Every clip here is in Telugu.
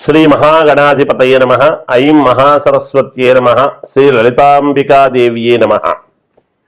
శ్రీ మహాగణాధిపతయ నమ ఐం మహాసరస్వత్యే నమ శ్రీ లలితాంబికాదేవ్యే నమ.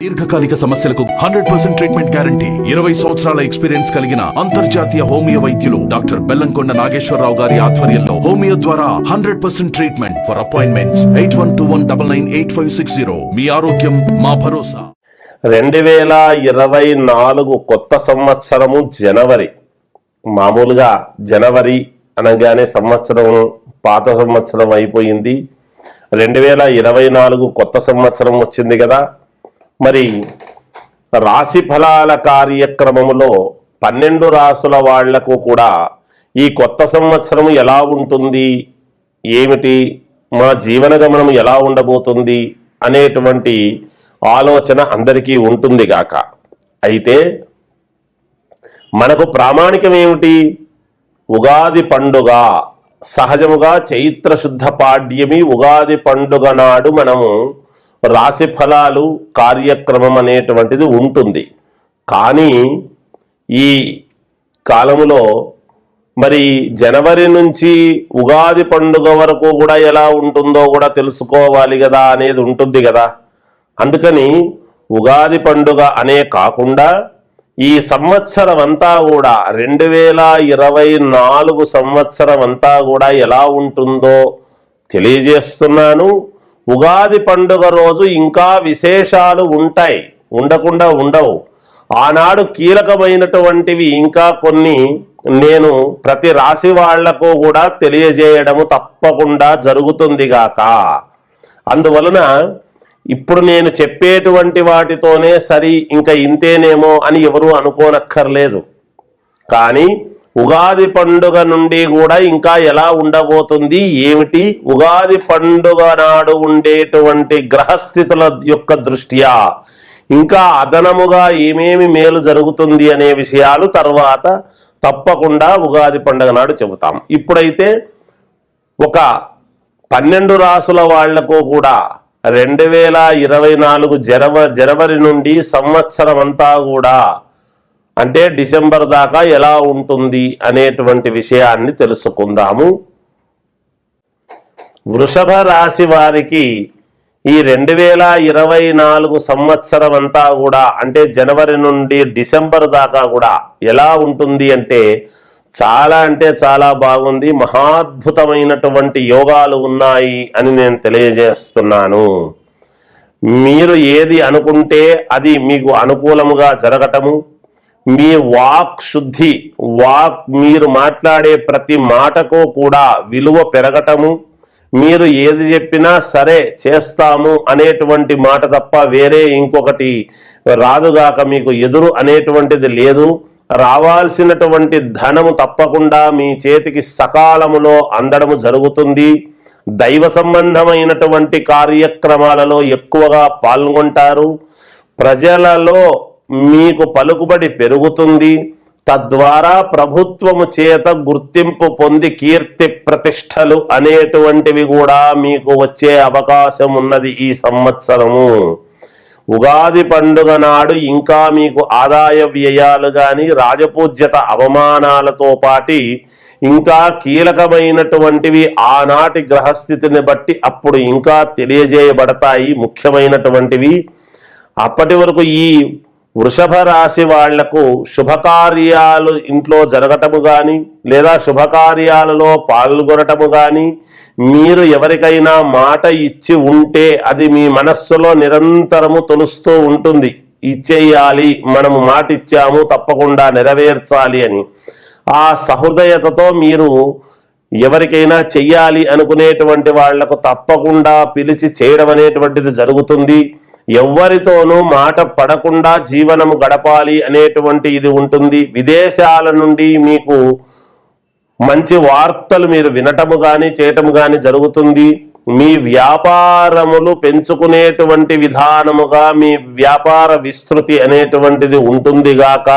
దీర్ఘకాలిక సమస్యలకు హండ్రెడ్ పర్సెంట్ ట్రీట్మెంట్ గ్యారంటీ ఇరవై సంవత్సరాల ఎక్స్పీరియన్స్ కలిగిన అంతర్జాతీయ హోమియో వైద్యులు డాక్టర్ బెల్లంకొండ నాగేశ్వరరావు గారి ఆధ్వర్యంలో హోమియో ద్వారా hundred percent treatment for appointments. Eight one two one double nine eight five six zero. మీ ఆరోగ్యం మా భరోసా. రెండు వేల ఇరవై నాలుగు కొత్త సంవత్సరము జనవరి. మామూలుగా జనవరి అనగానే సంవత్సరం పాత సంవత్సరం అయిపోయింది. రెండు వేల ఇరవై నాలుగు కొత్త సంవత్సరం వచ్చింది కదా. మరి రాశి ఫలాల కార్యక్రమంలో పన్నెండు రాసుల వాళ్ళకు కూడా ఈ కొత్త సంవత్సరం ఎలా ఉంటుంది? ఏమిటి? మా జీవన గమనం ఎలా ఉండబోతుంది? అనేటువంటి ఆలోచన అందరికీ ఉంటుంది గాక. అయితే మనకు ప్రామాణికం ఏమిటి ఉగాది పండుగ. సహజముగా చైత్ర శుద్ధ పాడ్యమి ఉగాది పండుగ నాడు మనము రాశి ఫలాలు కార్యక్రమం అనేటువంటిది ఉంటుంది. కానీ ఈ కాలములో మరి జనవరి నుంచి ఉగాది పండుగ వరకు కూడా ఎలా ఉంటుందో కూడా తెలుసుకోవాలి కదా అనేది ఉంటుంది కదా. అందుకని ఉగాది పండుగ అనే కాకుండా ఈ సంవత్సరం అంతా కూడా రెండు వేల ఇరవై నాలుగు సంవత్సరం అంతా కూడా ఎలా ఉంటుందో తెలియజేస్తున్నాను. ఉగాది పండుగ రోజు ఇంకా విశేషాలు ఉంటాయి. ఉండకుండా ఉండవు. ఆనాడు కీలకమైనటువంటివి ఇంకా కొన్ని నేను ప్రతి రాశి వాళ్ళకు కూడా తెలియజేయడము తప్పకుండా జరుగుతుంది గాక అందువలన ఇప్పుడు నేను చెప్పేటువంటి వాటితోనే సరి ఇంకా ఇంతేనేమో అని ఎవరు అనుకోనక్కర్లేదు. కానీ ఉగాది పండుగ నుండి కూడా ఇంకా ఎలా ఉండబోతుంది ఏమిటి? ఉగాది పండుగ నాడు ఉండేటువంటి గ్రహస్థితుల యొక్క దృష్ట్యా ఇంకా అదనముగా ఏమేమి మేలు జరుగుతుంది అనే విషయాలు తర్వాత తప్పకుండా ఉగాది పండుగ నాడు చెబుతాం. ఇప్పుడైతే ఒక పన్నెండు రాసుల వాళ్ళకు కూడా రెండు వేల ఇరవై నాలుగు జనవ జనవరి నుండి సంవత్సరం అంతా కూడా అంటే డిసెంబర్ దాకా ఎలా ఉంటుంది అనేటువంటి విషయాన్ని తెలుసుకుందాము. వృషభ రాశి వారికి ఈ రెండు వేల ఇరవై నాలుగు సంవత్సరం అంతా కూడా అంటే జనవరి నుండి డిసెంబర్ దాకా కూడా ఎలా ఉంటుంది అంటే చాలా అంటే చాలా బాగుంది. మహాద్భుతమైనటువంటి యోగాలు ఉన్నాయి అని నేను తెలియజేస్తున్నాను. మీరు ఏది అనుకుంటే అది మీకు అనుకూలముగా జరగటము. మీ వాక్ శుద్ధి వాక్ మీరు మాట్లాడే ప్రతి మాటకు కూడా విలువ పెరగటము. మీరు ఏది చెప్పినా సరే చేస్తాము అనేటువంటి మాట తప్ప వేరే ఇంకొకటి రాదుగాక మీకు ఎదురు అనేటువంటిది లేదు. రావాల్సినటువంటి ధనము తప్పకుండా మీ చేతికి సకాలములో అందడము జరుగుతుంది. దైవ సంబంధమైనటువంటి కార్యక్రమాలలో ఎక్కువగా పాల్గొంటారు. ప్రజలలో మీకు పలుకుబడి పెరుగుతుంది. తద్వారా ప్రభుత్వము చేత గుర్తింపు పొంది కీర్తి ప్రతిష్టలు అనేటువంటివి కూడా మీకు వచ్చే అవకాశం ఉన్నది ఈ సంవత్సరము. ఉగాది పండుగ నాడు ఇంకా మీకు ఆదాయ వ్యయాలు గాని రాజపూజ్యత అవమానాలతో పాటి ఇంకా కీలకమైనటువంటివి ఆనాటి గ్రహస్థితిని బట్టి అప్పుడు ఇంకా తెలియజేయబడతాయి ముఖ్యమైనటువంటివి. అప్పటి వరకు ఈ వృషభ రాశి వాళ్ళకు శుభకార్యాలు ఇంట్లో జరగటము గాని లేదా శుభకార్యాలలో పాల్గొనటము గాని మీరు ఎవరికైనా మాట ఇచ్చి ఉంటే అది మీ మనస్సులో నిరంతరము తొలుస్తూ ఉంటుంది. ఇచ్చేయాలి మనము మాట ఇచ్చాము తప్పకుండా నెరవేర్చాలి అని. ఆ సహృదయతతో మీరు ఎవరికైనా చెయ్యాలి అనుకునేటువంటి వాళ్ళకు తప్పకుండా పిలిచి చేయడం అనేటువంటిది జరుగుతుంది. ఎవ్వరితోనూ మాట పడకుండా జీవనము గడపాలి అనేటువంటి ఇది ఉంటుంది. విదేశాల నుండి మీకు మంచి వార్తలు మీరు వినటము కానీ చేయటము కానీ జరుగుతుంది. మీ వ్యాపారములు పెంచుకునేటువంటి విధానముగా మీ వ్యాపార విస్తృతి అనేటువంటిది ఉంటుంది గాక.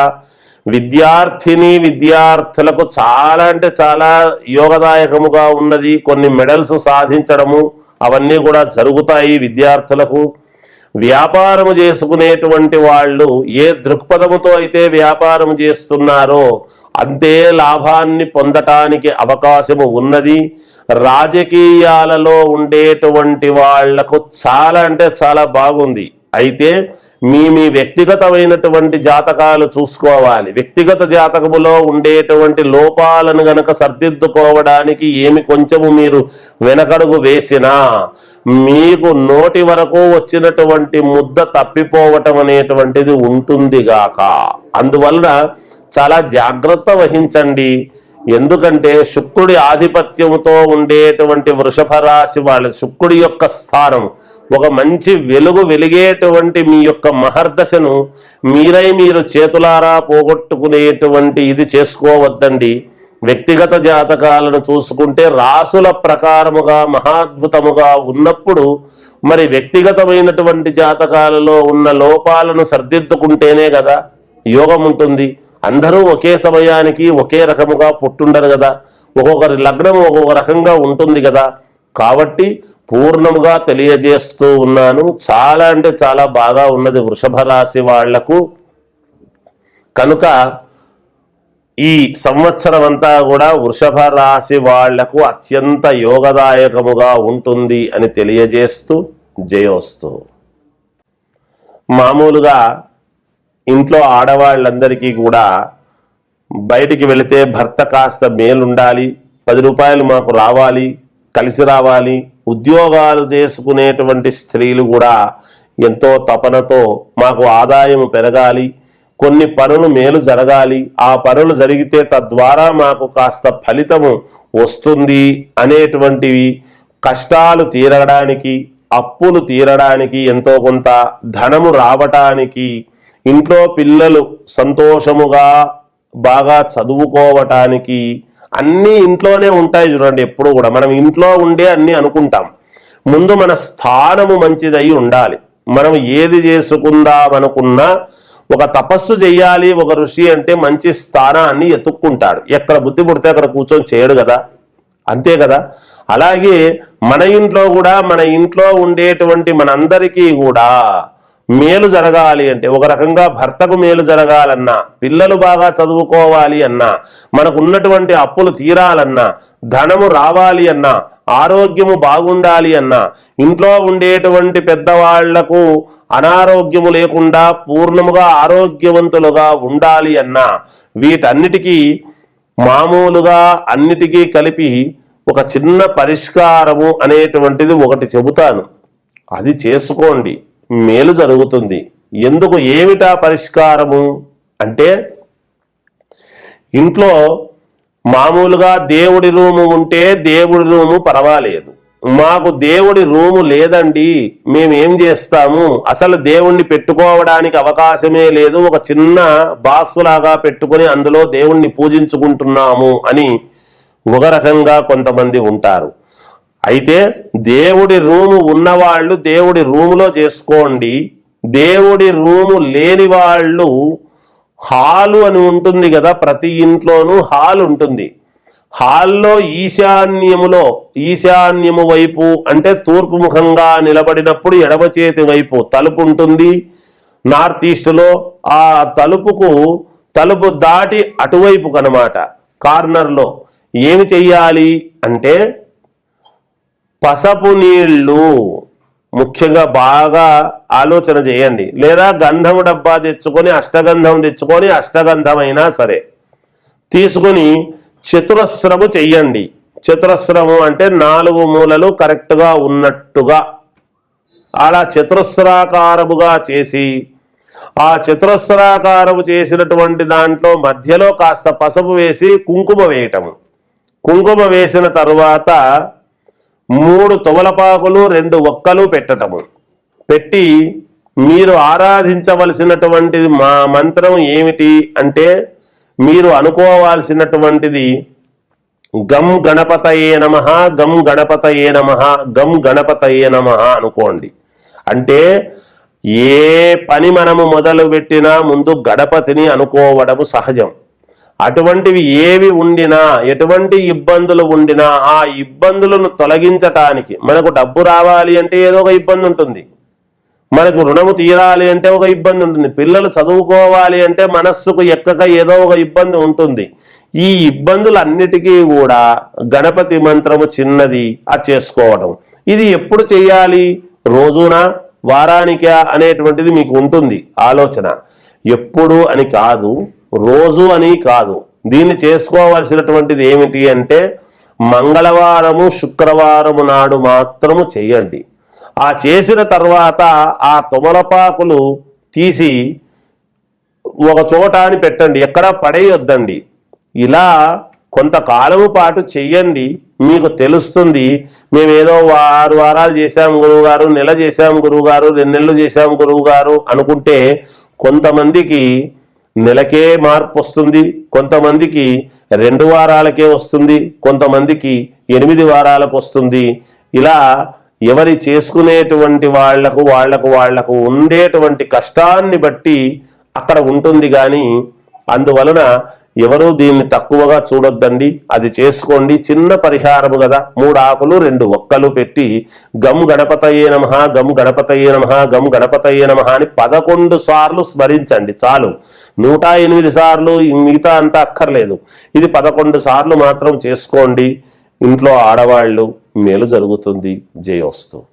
విద్యార్థిని విద్యార్థులకు చాలా అంటే చాలా యోగదాయకముగా ఉన్నది. కొన్ని మెడల్స్ సాధించడము అవన్నీ కూడా జరుగుతాయి విద్యార్థులకు. వ్యాపారము చేసుకునేటువంటి వాళ్ళు ఏ దృక్పథముతో అయితే వ్యాపారం చేస్తున్నారో అంతే లాభాన్ని పొందటానికి అవకాశము ఉన్నది. రాజకీయాలలో ఉండేటువంటి వాళ్ళకు చాలా అంటే చాలా బాగుంది. అయితే మీ మీ వ్యక్తిగతమైనటువంటి జాతకాలు చూసుకోవాలి. వ్యక్తిగత జాతకములో ఉండేటువంటి లోపాలను గనక సర్దిద్దుకోవడానికి ఏమి కొంచెము మీరు వెనకడుగు వేసినా మీకు నోటి వరకు వచ్చినటువంటి ముద్ద తప్పిపోవటం అనేటువంటిది ఉంటుంది గాక. అందువలన చాలా జాగ్రత్త వహించండి. ఎందుకంటే శుక్రుడి ఆధిపత్యముతో ఉండేటువంటి వృషభ రాశి వాళ్ళ శుక్రుడి యొక్క స్థానం ఒక మంచి వెలుగు వెలిగేటువంటి మీ యొక్క మహర్దశను మీరై మీరు చేతులారా పోగొట్టుకునేటువంటి ఇది చేసుకోవద్దండి. వ్యక్తిగత జాతకాలను చూసుకుంటే రాసుల ప్రకారముగా మహాద్భుతముగా ఉన్నప్పుడు మరి వ్యక్తిగతమైనటువంటి జాతకాలలో ఉన్న లోపాలను సర్దిద్దుకుంటేనే కదా యోగం ఉంటుంది. అందరూ ఒకే సమయానికి ఒకే రకముగా పుట్టుండరు కదా. ఒక్కొక్కరి లగ్నం ఒక్కొక్క రకంగా ఉంటుంది కదా. కాబట్టి పూర్ణముగా తెలియజేస్తూ ఉన్నాను. చాలా అంటే చాలా బాగా ఉన్నది వృషభ రాశి వాళ్ళకు. కనుక ఈ సంవత్సరం అంతా కూడా వృషభ రాశి వాళ్ళకు అత్యంత యోగదాయకముగా ఉంటుంది అని తెలియజేస్తూ జయోస్తూ. మామూలుగా ఇంట్లో ఆడవాళ్ళందరికీ కూడా బయటికి వెళితే భర్త కాస్త మేలుండాలి పది రూపాయలు మాకు రావాలి కలిసి రావాలి ఉద్యోగాలు చేసుకునేటువంటి స్త్రీలు కూడా ఎంతో తపనతో మాకు ఆదాయం పెరగాలి కొన్ని పనులు మేలు జరగాలి. ఆ పనులు జరిగితే తద్వారా మాకు కాస్త ఫలితము వస్తుంది అనేటువంటివి కష్టాలు తీరడానికి అప్పులు తీరడానికి ఎంతో కొంత ధనము రావటానికి ఇంట్లో పిల్లలు సంతోషముగా బాగా చదువుకోవటానికి అన్నీ ఇంట్లోనే ఉంటాయి చూడండి ఎప్పుడు కూడా. మనం ఇంట్లో ఉండే అన్నీ అనుకుంటాం. ముందు మన స్థానము మంచిదై ఉండాలి. మనం ఏది చేసుకుందాం అనుకున్నా ఒక తపస్సు చేయాలి ఒక ఋషి అంటే మంచి స్థానాన్ని ఎత్తుక్కుంటాడు. ఎక్కడ బుద్ధి పుడితే అక్కడ కూర్చొని చేయడు కదా? అంతే కదా? అలాగే మన ఇంట్లో కూడా మన ఇంట్లో ఉండేటువంటి మనందరికీ కూడా మేలు జరగాలి అంటే ఒక రకంగా భర్తకు మేలు జరగాలన్నా పిల్లలు బాగా చదువుకోవాలి అన్నా మనకు ఉన్నటువంటి అప్పులు తీరాలన్నా ధనము రావాలి అన్నా ఆరోగ్యము బాగుండాలి అన్నా ఇంట్లో ఉండేటువంటి పెద్దవాళ్ళకు అనారోగ్యము లేకుండా పూర్ణముగా ఆరోగ్యవంతులుగా ఉండాలి అన్నా వీటన్నిటికీ మామూలుగా అన్నిటికీ కలిపి ఒక చిన్న పరిష్కారము అనేటువంటిది ఒకటి చెబుతాను. అది చేసుకోండి. మేలు జరుగుతుంది. ఎందుకు ఏమిటా పరిష్కారము? అంటే ఇంట్లో మామూలుగా దేవుడి రూము ఉంటే దేవుడి రూము పర్వాలేదు. మాకు దేవుడి రూము లేదండి మేము ఏం చేస్తాము? అసలు దేవుణ్ణి పెట్టుకోవడానికి అవకాశమే లేదు ఒక చిన్న బాక్స్ లాగా పెట్టుకొని అందులో దేవుణ్ణి పూజించుకుంటున్నాము అని ఒక రకంగా కొంతమంది ఉంటారు. అయితే దేవుడి రూము ఉన్నవాళ్ళు దేవుడి రూములో చేసుకోండి. దేవుడి రూము లేని వాళ్ళు హాలు అని ఉంటుంది కదా ప్రతి ఇంట్లోనూ హాల్ ఉంటుంది. హాల్లో ఈశాన్యములో ఈశాన్యము వైపు అంటే తూర్పు ముఖంగా నిలబడినప్పుడు ఎడమ చేతి వైపు తలుపు ఉంటుంది. నార్త్ ఈస్ట్లో ఆ తలుపుకు తలుపు దాటి అటువైపు కనమాట. కార్నర్లో ఏమి చెయ్యాలి అంటే పసపు నీళ్ళు ముఖ్యంగా బాగా ఆలోచన చేయండి. లేదా గంధము డబ్బా తెచ్చుకొని అష్టగంధం తెచ్చుకొని అష్టగంధమైనా సరే తీసుకొని చతురస్రము చెయ్యండి. చతురస్రము అంటే నాలుగు మూలలు కరెక్ట్గా ఉన్నట్టుగా. అలా చతురస్రాకారముగా చేసి ఆ చతురస్రాకారము చేసినటువంటి దాంట్లో మధ్యలో కాస్త పసుపు వేసి కుంకుమ వేయటము. కుంకుమ వేసిన తరువాత మూడు తువలపాకులు రెండు ఒక్కలు పెట్టటము. పెట్టి మీరు ఆరాధించవలసినటువంటి మా మంత్రం ఏమిటి అంటే మీరు అనుకోవాల్సినటువంటిది గం గణపతయే నమ గం గణపతయే నమ గం గణపతయే నమ అనుకోండి. అంటే ఏ పని మనము మొదలు పెట్టినా ముందు గణపతిని అనుకోవడము సహజం. అటువంటివి ఏవి ఉండినా ఎటువంటి ఇబ్బందులు ఉండినా ఆ ఇబ్బందులను తొలగించటానికి మనకు డబ్బు రావాలి అంటే ఏదో ఒక ఇబ్బంది ఉంటుంది మనకు రుణము తీరాలి అంటే ఒక ఇబ్బంది ఉంటుంది. పిల్లలు చదువుకోవాలి అంటే మనస్సుకు ఎక్కక ఏదో ఒక ఇబ్బంది ఉంటుంది. ఈ ఇబ్బందులన్నిటికీ కూడా గణపతి మంత్రము చిన్నది ఆ చేసుకోవడం. ఇది ఎప్పుడు చేయాలి? రోజున? వారానికా? అనేటువంటిది మీకు ఉంటుంది ఆలోచన. ఎప్పుడు అని కాదు రోజు అని కాదు. దీన్ని చేసుకోవలసినటువంటిది ఏమిటి అంటే మంగళవారము శుక్రవారము నాడు మాత్రము చేయండి. ఆ చేసిన తర్వాత ఆ తుమలపాకులు తీసి ఒక చోట అని పెట్టండి. ఎక్కడ పడేయొద్దండి. ఇలా కొంతకాలము పాటు చెయ్యండి. మీకు తెలుస్తుంది. మేమేదో ఆరు వారాలు చేశాం గురువు గారు నెల చేశాం గురువు గారు రెండు నెలలు చేశాం గురువు గారు అనుకుంటే కొంతమందికి నెలకే మార్పు వస్తుంది. కొంతమందికి రెండు వారాలకే వస్తుంది. కొంతమందికి ఎనిమిది వారాలకు వస్తుంది. ఇలా ఎవరి చేసుకునేటువంటి వాళ్ళకు వాళ్ళకు వాళ్ళకు ఉండేటువంటి కష్టాన్ని బట్టి అక్కడ ఉంటుంది కానీ అందువలన ఎవరూ దీన్ని తక్కువగా చూడొద్దండి. అది చేసుకోండి. చిన్న పరిహారము కదా మూడు ఆకులు రెండు ఒక్కలు పెట్టి గమ్ గణపతయే నమ గమ్ గణపతయే నమ గమ్ గణపతయే నమ అని పదకొండు సార్లు స్మరించండి. చాలు. నూట ఎనిమిది సార్లు మిగతా అంతా అక్కర్లేదు. ఇది పదకొండు సార్లు మాత్రం చేసుకోండి. ఇంట్లో ఆడవాళ్ళు మేలు జరుగుతుంది. జయోస్తు